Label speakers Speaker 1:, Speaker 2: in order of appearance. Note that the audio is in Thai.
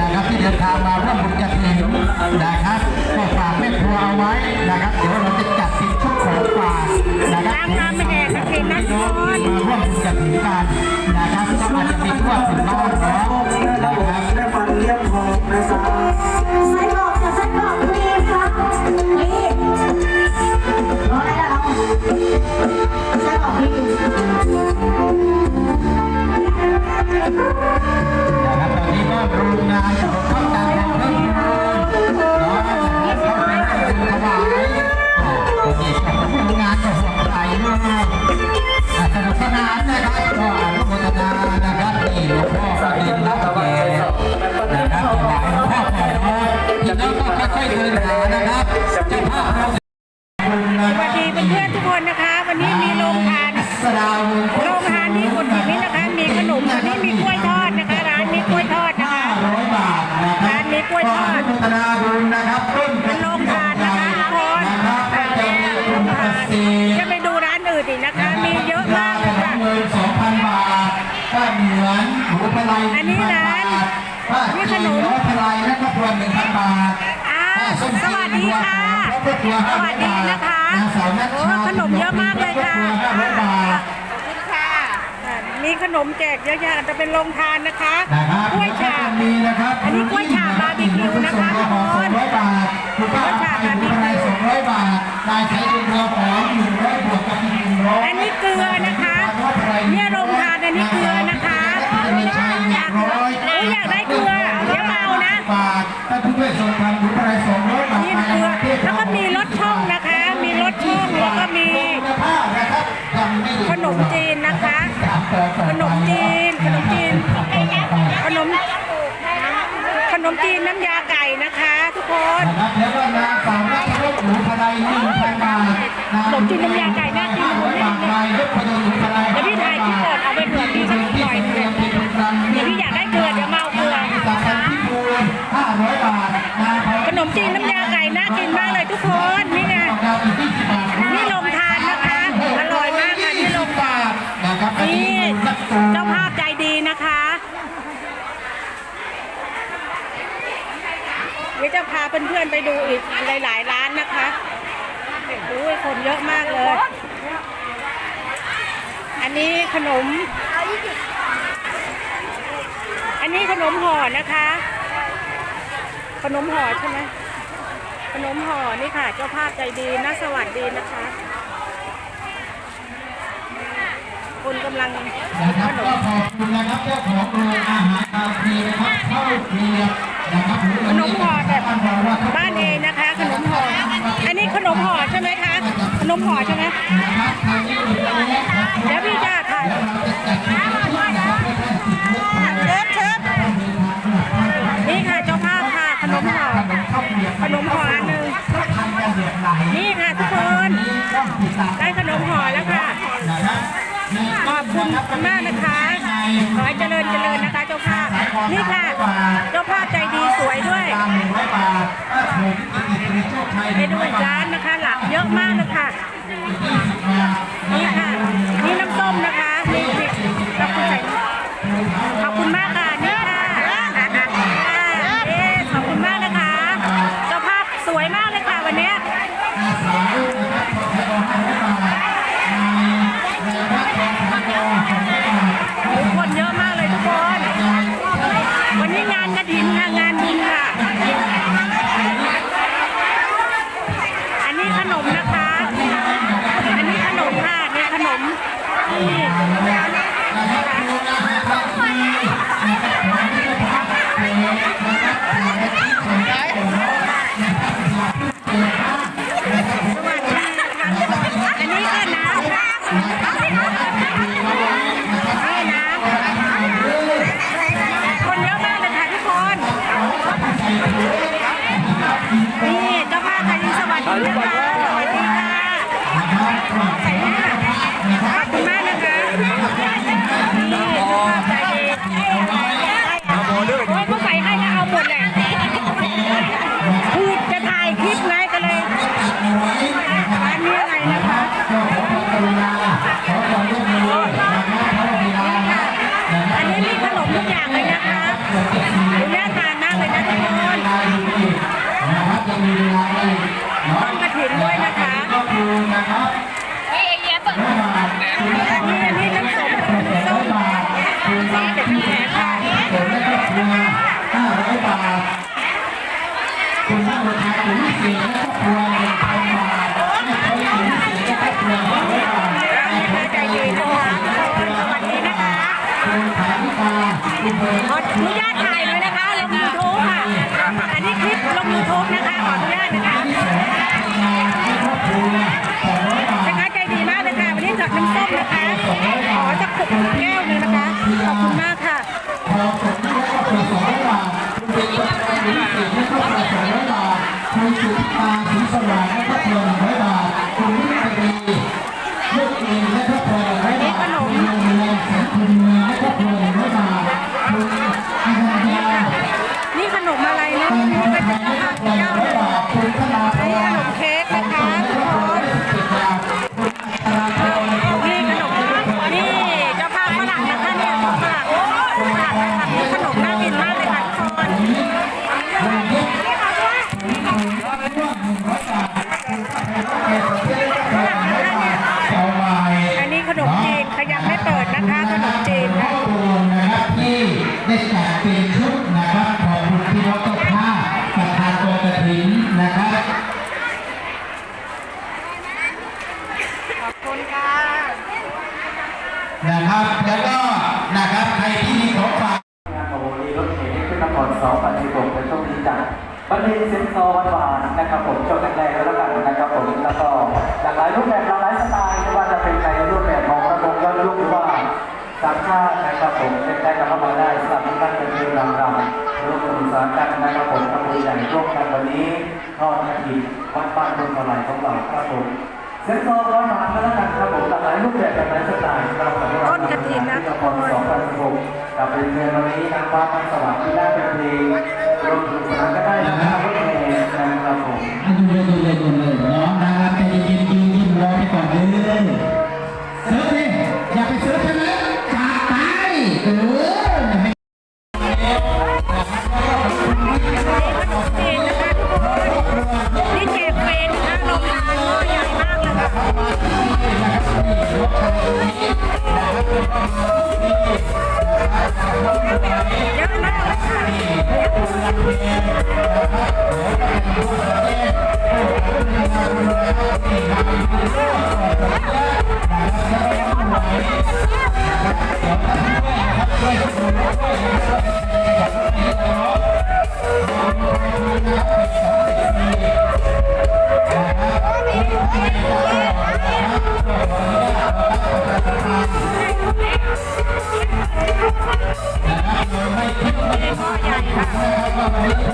Speaker 1: นะครับที่เดินทางมาร่วมบุญกระถิ่นนะครับก็ฝากแม่ครัวเอาไว้นะครับ เดี๋ยวเราจะจัดเป็นชุดของฝากนะครับ
Speaker 2: ตามงานมาแห่กฐินนะทุกคน
Speaker 1: มาร่วมบุญกระถิ่นกันนะครับก็อาจจะมีทั่วถึงบ้านเนาะ
Speaker 3: ส
Speaker 1: วัสดีเพื่
Speaker 2: อนๆทุกคนนะคะ วันนี้มีโรงทาน
Speaker 1: สดาว
Speaker 2: โรงทานที่กุฏินี้นะคะ มีขนมอันนี้มีกล้วยทอดนะคะ ร้านนี้กล้วยทอดนะคะ
Speaker 1: ร้อยบาทนะครับ
Speaker 2: ร้านนี้กล้วยทอด
Speaker 1: ขออนุโมทนาบุญนะครับต้น
Speaker 2: เป็นโรงทานนะคะทุกคน
Speaker 1: นะครับก็จะมีคุณเกษตร
Speaker 2: จะไปดูร้านอื่นอีกนะคะ มีเยอะมากเลยค่ะ
Speaker 1: เงินสองพันบาทก็เหมือนหมูพลาย
Speaker 2: อันนี้ร้าน
Speaker 1: ป้า
Speaker 2: นี่ขนม
Speaker 1: ร้อยพลายและก็ครัวหนึ่งพันบาท
Speaker 2: อ้าวสวัสดีค่ะ สวัสดีนะคะ
Speaker 1: นางสาวนัช
Speaker 2: โอ้
Speaker 1: ชา
Speaker 2: ขนมเยอะมากเลยค่ะ
Speaker 1: ห้าร้อยบาท
Speaker 2: ค่ะ มีขนมแจกเยอะแยะจะเป็นโรงทานนะคะ
Speaker 1: นะครับ
Speaker 2: กล้วยฉาบ
Speaker 1: มีนะครับ
Speaker 2: อันนี้กล้วยฉาบบาร์บีคิวนะคะทุกคน
Speaker 1: สองร้อยบาทคุณป้าก
Speaker 2: ล้วยฉาบบาร์บีคิว
Speaker 1: สองร้อยบาทนายใช้เป็นเรือ ขน
Speaker 2: มจีนน้ำยาไก่น่ากิน
Speaker 1: ร้อยบาทนายยกพนมหนูพลย
Speaker 2: เดี๋ยวพี่ถ่ายคลิปก่อนเอาไปเผื่อพี่สักหน่อยเดี๋ยวพี่อยากได้เกลือเดี๋ยวมาเอาเกลือขนมจีนน้ำยาไก่น่ากินมากเลยทุกคนนี่ไงนี่ลงทานนะคะอร่อยมากค่ะนี่ลงทาน
Speaker 1: นี่
Speaker 2: เจ้าภาพใจดีนะคะเดี๋ยวจะพาเพื่อนๆไปดูอีกหลายๆร้าน คนเยอะมากเลย อันนี้ขนม อันนี้ขนมห่อนะคะ ขนมห่อใช่ไหมขนมห่อนี่ค่ะ เจ้าภาพใจดีนะสวัสดีนะคะ คนกำลัง
Speaker 1: นะครับก็ขอบคุณนะครับเจ้าของโรงอาหารคาเฟ่นะครับเข้าเกลียบนะครับ
Speaker 2: ขนมห่อแบบบ้านเองนะ มห่อใช่ไหม
Speaker 1: เป็กครับ
Speaker 2: เดี๋ยวพี่จะถ่ายเชิญเชิญนี่ค่ะเจ้าภาพค่ะขนมห่อขนมห่ออันหนึ่งนี่ค่ะทุกคนได้ขนมห่อแล้วค่ะขอบคุณมากนะคะ ขอให้เจริญเจริญนะคะเจ้าภาพ นี่ค่ะ เจ้าภาพใจดีสวยด้วยไปดูอีกร้านนะคะ หลักเยอะมากเลยค่ะ นี่ค่ะ นี่น้ำส้มนะคะ นี่นี่ขอบคุณใส่ ให้แล้วเอาหมดแหละพูดจะถ่ายคลิปไงก็เลยร้านนี้อะไรนะคะนี่ค่ะอันนี้มีขนมทุกอย่งเลยนะคะดูน่าทานน่า
Speaker 1: จะมีเวลาอีกเนาะ
Speaker 2: ต้นกระถิ่นด้วยนะคะ
Speaker 4: เฮ้ยไอเดียเปิด
Speaker 2: นี่อันนี้น้ำส้มน้ำส้ม
Speaker 1: บาทคุณละที่แขนค่ะผมและครอบครัวห้าร้อยบาคนั่งราคาถึงสี่และครอบครัว คุณ
Speaker 2: สุ
Speaker 1: ท นะครับ แล้วก็นะครับใครที่มีของฝาก
Speaker 5: งานของวันนี้รถเข็นขึ้นนคร2016เป็นช่วงนี้จากบันเทิงเซ็นซอร์หวานนะครับผมช่วงแรกๆแล้วกันนะครับผมแล้วก็หลากหลายรูปแบบหลากหลายสไตล์ไม่ว่าจะเป็นในรูปแบบของระบบยอนยุคหรือว่าสามชาตินะครับผมเล่นได้กันเข้ามาได้สำหรับท่านเป็นเรื่องรำๆร่วมสนุกสานกันนะครับผมทำบุญใหญ่ร่วมกันวันนี้ทอดกระถิ่นวัดบ้านบนมาลัยของเราครับผม เซ็นซอร์ร้อยหวานก็แล้วกันครับผมหลากหลายรูปแบบหลากหลายสไตล์ครับผม
Speaker 2: ต้นกฐินนะทุกคน
Speaker 5: 2016กับเป็นเพลงวันนี้ทางฟ้าทางสว่างที่ได้เป็นเพลงรวมถึงสนานก็ได้นะครับรถเมล์นะครับผม
Speaker 1: ดูเลยดูเลยดูเลยน้องนะครับใจเ Thank you.